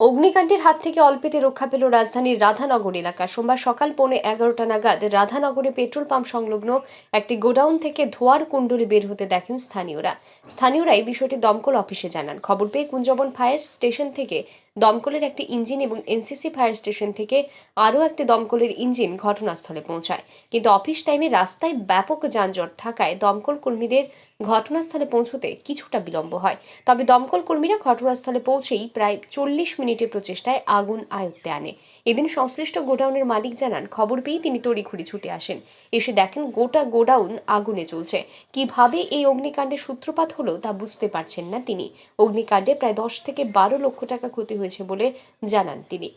অগ্নিকাণ্ডের হাত থেকে অল্পেতে রক্ষা পেল রাজধানীর রাধানগর এলাকা। সোমবার সকাল পৌনে এগারোটা নাগাদ রাধানগরে পেট্রোল পাম্প সংলগ্ন একটি গোডাউন থেকে ধোয়ার কুণ্ডলি বের হতে দেখেন স্থানীয়রা। স্থানীয়রাই বিষয়টি দমকল অফিসে জানান। খবর পেয়ে কুঞ্জবন ফায়ার স্টেশন থেকে দমকলের একটি ইঞ্জিন এবং এনসিসি ফায়ার স্টেশন থেকে আরও একটি দমকলের ইঞ্জিন ঘটনাস্থলে পৌঁছায়। কিন্তু অফিস টাইমে রাস্তায় ব্যাপক যানজট থাকায় দমকল কর্মীদের ঘটনাস্থলে পৌঁছতে কিছুটা বিলম্ব হয়। তবে দমকল কর্মীরা ঘটনাস্থলে পৌঁছেই প্রায় চল্লিশ মিনিটের প্রচেষ্টায় আগুন আয়ত্তে আনে। এদিন সংশ্লিষ্ট গোডাউনের মালিক জানান, খবর পেয়েই তিনি তড়িঘড়ি ছুটে আসেন। এসে দেখেন গোটা গোডাউন আগুনে চলছে কীভাবে এই অগ্নিকাণ্ডের সূত্রপাত হলো তা বুঝতে পারছেন না তিনি। অগ্নিকাণ্ডে প্রায় দশ থেকে বারো লক্ষ টাকা ক্ষতি হয়েছে বলে জানান তিনি।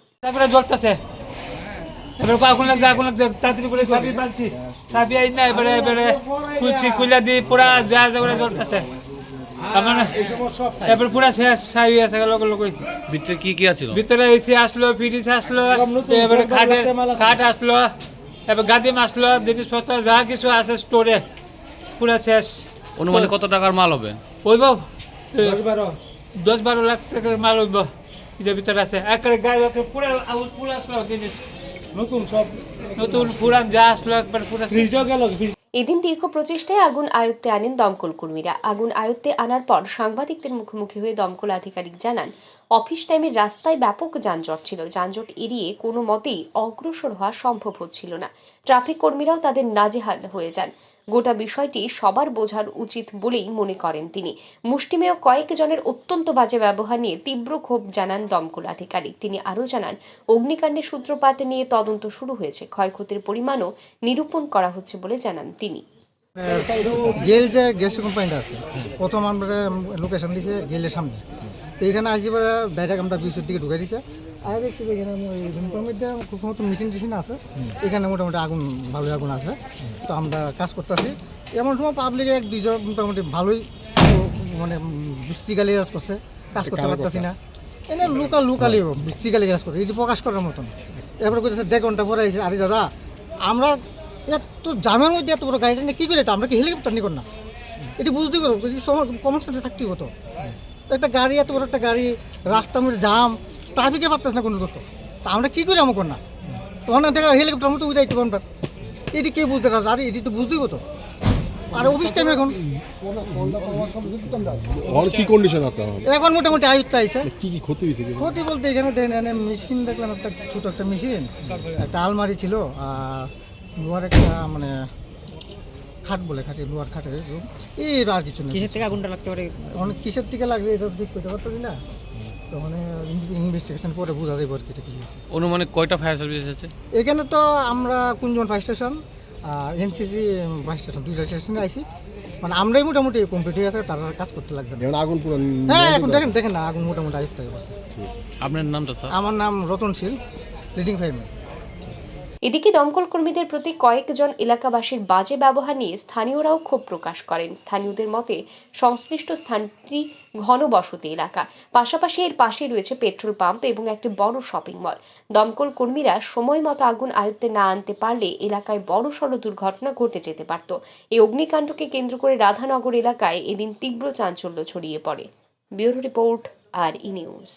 এবার আগুন লাগছে আগুন লাগছে? তাড়াতাড়ি করে চাবি পাচ্ছি চাবি আই না এবারে এবারে খুলছি খুলে দিয়ে পুরা যা যা করে জ্বলতেছে। এবার পুরা শেষ চাবি আছে লোক লোক ভিতরে কি কি আছিল? ভিতরে এসি আসলো ফ্রিজ আসলো এবারে খাটের খাট আসলো এবার গাদিম আসলো জিনিসপত্র যা কিছু আছে স্টোরে পুরা শেষ। অনুমানে কত টাকার মাল হবে? দশ বারো। লাখ টাকার মাল হইব ভিতরে আছে। একবারে গায়ে পুরা পুরা আসলো জিনিস। নতুন সব নতুন পুরান যা আসলো একবার পুরো ফ্রিজও গেল এদিন দীর্ঘ প্রচেষ্টায় আগুন আয়ত্তে আনেন দমকল কর্মীরা। আগুন আয়ত্তে আনার পর সাংবাদিকদের মুখোমুখি হয়ে দমকল আধিকারিক জানান অফিস টাইমের রাস্তায় ব্যাপক যানজট ছিল। যানজট এড়িয়ে কোনো মতেই অগ্রসর হওয়া সম্ভব হচ্ছিল না। ট্রাফিক কর্মীরাও তাদের নাজেহাল হয়ে যান। গোটা বিষয়টি সবার বোঝার উচিত বলেই মনে করেন তিনি। মুষ্টিমেয় কয়েকজনের অত্যন্ত বাজে ব্যবহার নিয়ে তীব্র ক্ষোভ জানান দমকল আধিকারিক। তিনি আরও জানান, অগ্নিকাণ্ডের সূত্রপাত নিয়ে তদন্ত শুরু হয়েছে। ক্ষয়ক্ষতির পরিমাণও নিরূপণ করা হচ্ছে বলে জানান তিনি। গেল যে গ্যাস কোম্পানিটা আছে, প্রথম আমরা লোকেশন দিয়েছে গেলের সামনে। তো এখানে আসি ডাইরেক্ট আমরা বিশুর দিকে ঢুকে দিছে। আর দেখছি যে এখানে ওই রুমটার মধ্যে খুব সময় মেশিন টেশিন আছে। এখানে মোটামুটি আগুন ভালোই আগুন আছে। তো আমরা কাজ করতেছি। এমন সময় পাবলিক এক দুইজন মোটামুটি ভালোই মানে বৃষ্টিকালি কাজ করছে। কাজ করতে পারতেছি না। এনে লোকাল লোকালি বৃষ্টিকালি কাজ করছে। এই যে প্রকাশ করার মতন। এরপরে কইতেছে দেড় ঘণ্টা পরে আইসে আরে দাদা আমরা এত জামের মধ্যে এত বড় গাড়িটা নিয়ে কী করে আমরা কি হেলিকপ্টার নিয়ে কর না এটি বুঝতে পারব। কমন সেন্সে থাকতেই হতো। তো একটা গাড়ি এত বড় একটা গাড়ি রাস্তার মধ্যে জাম ট্রাফিকে পারতেছ না কোনো করতো তা। আমরা কী করি আমার কর না তখন দেখা হেলিকপ্টার মতো উঠাইতে পারব এটি কে বুঝতে পারছে? আরে এটি তো বুঝতেই হতো আর অফিস টাইম এখন? আর কি কন্ডিশন আছে এখন? মোটামুটি আয়ুত্ত আইসে কি কি ক্ষতি হয়েছে ক্ষতি বলতে এখানে এখানে মেশিন দেখলাম একটা ছোট একটা মেশিন একটা আলমারি ছিল আর লোহার একটা মানে খাট বলে খাটে লোহার খাটের room। এই আর কিছু নেই। কিসের থেকে আগুনটা লাগতে পারে? অনেক কিসের থেকে লাগবে এটা ঠিক করতে পারতেছি না। তো মানে ইনভেস্টিগেশন পরে বোঝা যাবে আর কি এটা কি হয়েছে। অনুমানিক কয়টা ফায়ার সার্ভিস আছে? এখানে তো আমরা কুঞ্জন ফায়ার স্টেশন আর এনসিসি ফায়ার স্টেশন দুইটা স্টেশনে আইসি মানে আমরাই মোটামুটি কমপ্লিট হয়ে আছে তারা কাজ করতে লাগছে না। আগুন পুরো হ্যাঁ এখন দেখেন দেখেন না আগুন মোটামুটি আয়ত্ত হয়ে গেছে আপনার নামটা স্যার? আমার নাম রতনশীল লিডিং ফায়ারম্যান এদিকে দমকল কর্মীদের প্রতি কয়েকজন এলাকাবাসীর বাজে ব্যবহার নিয়ে স্থানীয়রাও ক্ষোভ প্রকাশ করেন। স্থানীয়দের মতে, সংশ্লিষ্ট স্থানটি ঘনবসতি এলাকা। পাশাপাশি এর পাশে রয়েছে পেট্রোল পাম্প এবং একটি বড় শপিং মল। দমকল কর্মীরা সময় মতো আগুন আয়ত্তে না আনতে পারলে এলাকায় বড় সড় দুর্ঘটনা ঘটে যেতে পারত। এই অগ্নিকাণ্ডকে কেন্দ্র করে রাধানগর এলাকায় এদিন তীব্র চাঞ্চল্য ছড়িয়ে পড়ে। Bureau report, R E news.